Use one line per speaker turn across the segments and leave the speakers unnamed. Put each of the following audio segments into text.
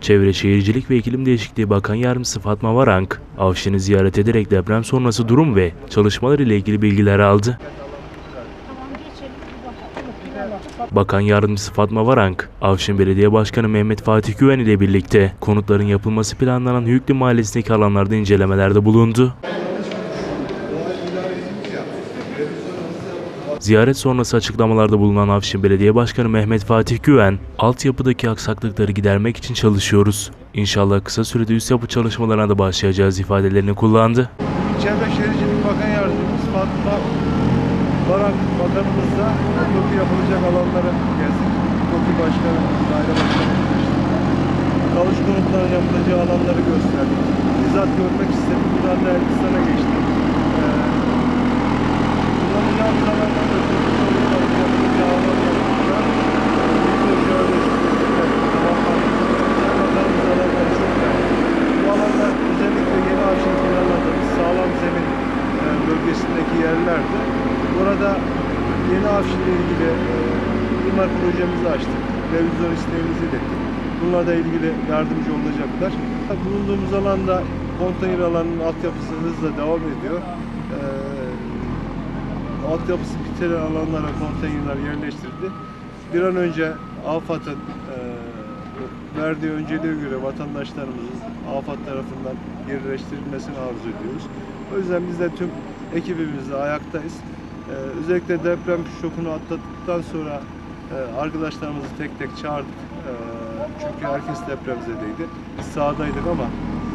Çevre Şehircilik ve İklim Değişikliği Bakan Yardımcısı Fatma Varank, Avşin'i ziyaret ederek deprem sonrası durum ve çalışmalar ile ilgili bilgiler aldı. Bakan Yardımcısı Fatma Varank, Avşin Belediye Başkanı Mehmet Fatih Güven ile birlikte konutların yapılması planlanan Hüklü Mahallesi'ndeki alanlarda incelemelerde bulundu. Ziyaret sonrası açıklamalarda bulunan Avşin Belediye Başkanı Mehmet Fatih Güven, altyapıdaki aksaklıkları gidermek için çalışıyoruz. İnşallah kısa sürede üst yapı çalışmalarına da başlayacağız ifadelerini kullandı.
Çevre Şehircilik Bakan Yardımcımız Fatma Barak Bakanımızla TOKİ yapılacak alanları gezdik. TOKİ Başkanı, Daire Başkanı Kavuş konutların yapılacağı alanları gösterdik. Bizzat görmek istedim. Buradan da Elbistan'a geçtim. Ee, kullanacağımız alanlarda TOKİ konutların yapılacağı alanlar var. Mikro jeolojik Bakanımız alanları çok beğendi. Bu alanlar özellikle yeni avşin planladığımız sağlam zemin bölgesindeki yerlerde. Burada yeni avşinle ilgili e, projemizi açtık. Revizyon isteğimizi ilettik. Bunlarla ilgili yardımcı olacaklar. Bulunduğumuz alanda konteyner alanının altyapısı hızla devam ediyor. E, altyapısı bitiren alanlara konteynerler yerleştirildi. Bir an önce AFAD'ın e, verdiği önceliğe göre vatandaşlarımızın AFAD tarafından yerleştirilmesini arzu ediyoruz. O yüzden biz de tüm ekibimizle ayaktayız. Ee, özellikle deprem şokunu atlattıktan sonra e, arkadaşlarımızı tek tek çağırdık. Ee, çünkü herkes depremzedeydi. Biz sahadaydık ama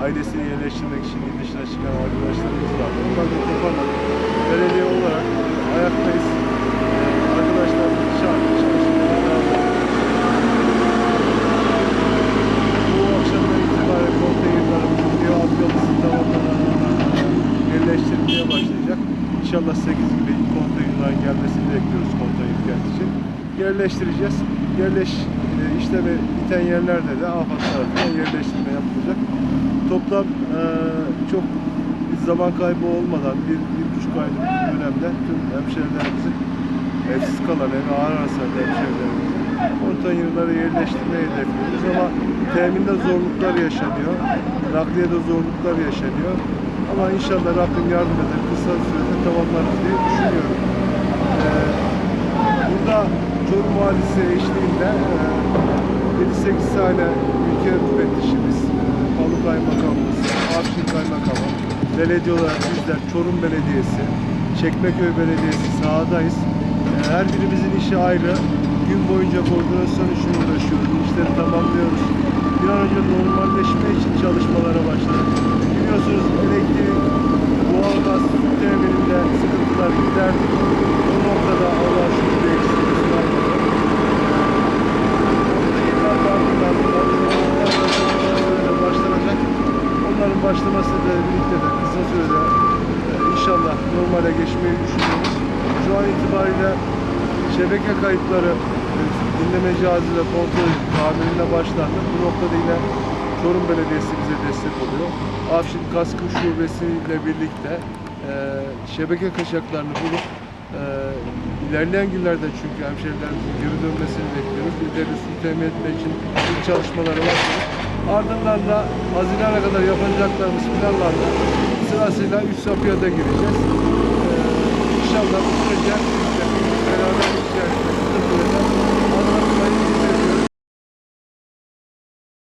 ailesini yerleştirmek için dışına çıkan arkadaşlarımız vardı. Onları da toparladık. Belediye olarak ayaktayız. Ee, arkadaşlarımızı çağırdık. Çalışmalara devam ediyoruz. Bu akşamdan itibaren konteynerlarımızın bir altyapısı tamamlanan yerleştirilmeye başlayacak. İnşallah 8 gibi ilk konteynerların gelmesini bekliyoruz konteyner kent için. Yerleştireceğiz. Yerleş e, işlemi biten yerlerde de AFAD tarafından yerleştirme yapılacak. Toplam e, çok bir zaman kaybı olmadan bir, bir buçuk aylık dönemde tüm hemşehrilerimizin evsiz kalan, evi ağır hasarlı hemşehrilerimizin konteynerları yerleştirmeyi hedefliyoruz ama teminde zorluklar yaşanıyor. Nakliyede zorluklar yaşanıyor. Ama inşallah Rabbim yardım eder. Kısa sürede tamamlarız diye düşünüyorum. Ee, burada Çorum Valisi eşliğinde e, 7-8 tane ülke müfettişimiz, e, Balı Kaymakamımız, Afşin Kaymakamı, belediye olarak bizler Çorum Belediyesi, Çekmeköy Belediyesi sahadayız. E, her birimizin işi ayrı. Gün boyunca koordinasyon için uğraşıyoruz. İşleri tamamlıyoruz. Bir an önce normalleşme için çalışmalara başladık. Giderdik. Bu noktada Allah şükür bir eksiğimiz var. Başlanacak. Onların başlamasıyla birlikte de kısa sürede e, inşallah normale geçmeyi düşünüyoruz. Şu an itibariyle şebeke kayıtları e, dinleme cihazıyla kontrol tamirine başlandı. Bu noktada yine Çorum Belediyesi bize destek oluyor. Afşin Kaskı Şubesi ile birlikte şebeke kaçaklarını bulup e, ilerleyen günlerde çünkü hemşehrilerimizin geri dönmesini bekliyoruz. Su temin etmek için ilk çalışmaları başladık. Ardından da Haziran'a kadar yapacaklarımız planlarla sırasıyla üst yapıya da gireceğiz. Ee, inşallah bu beraber